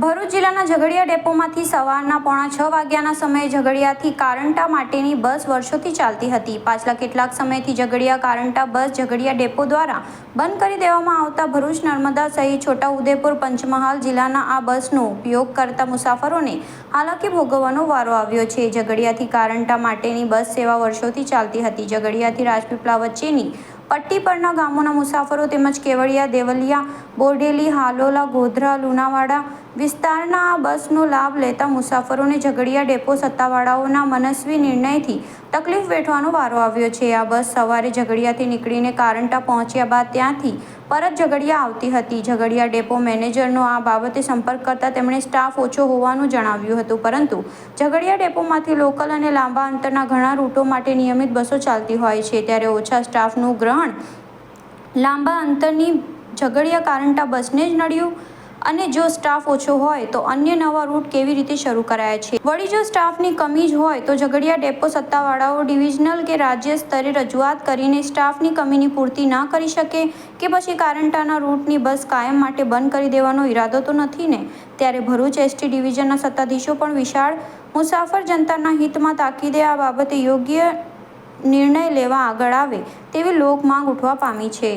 ભરૂચ જિલ્લાના ઝઘડિયા ડેપોમાંથી સવારના પોણા છ વાગ્યાના સમયે ઝઘડિયાથી કારંટા માટેની બસ વર્ષોથી ચાલતી હતી. પાછલા કેટલાક સમયથી ઝઘડિયા કારંટા બસ ઝઘડિયા ડેપો દ્વારા બંધ કરી દેવામાં આવતા ભરૂચ, નર્મદા સહિત છોટાઉદેપુર, પંચમહાલ જિલ્લાના આ બસનો ઉપયોગ કરતા મુસાફરોને હાલાકી ભોગવવાનો વારો આવ્યો છે. ઝઘડિયાથી કારંટા માટેની બસ સેવા વર્ષોથી ચાલતી હતી. ઝઘડિયાથી રાજપીપળા વચ્ચેની પટ્ટી પરના ગામોના મુસાફરો તેમજ કેવડિયા, દેવલિયા બોરડેલી હાલોલા, ગોધરા, લુણાવાડા વિસ્તારના આ બસનો લાભ લેતા મુસાફરોને ઝઘડિયા ડેપો સત્તાવાળાઓના મનસ્વી નિર્ણયથી તકલીફ વેઠવાનો વારો આવ્યો છે. આ બસ સવારે ઝઘડિયાથી નીકળીને કારંટા પહોંચ્યા બાદ ત્યાંથી પરત ઝઘડિયા આવતી હતી. ઝઘડિયા ડેપો મેનેજરનો આ બાબતે સંપર્ક કરતા તેમણે સ્ટાફ ઓછો હોવાનું જણાવ્યું હતું, પરંતુ ઝઘડિયા ડેપોમાંથી લોકલ અને લાંબા અંતરના ઘણા રૂટો માટે નિયમિત બસો ચાલતી હોય છે. ત્યારે ઓછા સ્ટાફનું ગ્રહણ લાંબા અંતરની ઝઘડિયા કારંટા બસને જ નડ્યું અને જો સ્ટાફ ઓછો હોય તો અન્ય નવા રૂટ કેવી રીતે શરૂ કરાયા છે? વળી જો સ્ટાફની કમી જ હોય તો ઝઘડિયા ડેપો સત્તાવાળાઓ ડિવિઝનલ કે રાજ્ય સ્તરે રજૂઆત કરીને સ્ટાફની કમીની પૂર્તિ ના કરી શકે કે પછી કારંટાના રૂટની બસ કાયમ માટે બંધ કરી દેવાનો ઈરાદો તો નથી ને? ત્યારે ભરૂચ એસટી ડિવિઝનના સત્તાધીશો પણ વિશાળ મુસાફર જનતાના હિતમાં તાકીદે આ બાબતે યોગ્ય નિર્ણય લેવા આગળ આવે તેવી લોકમાંગ ઉઠવા પામી છે.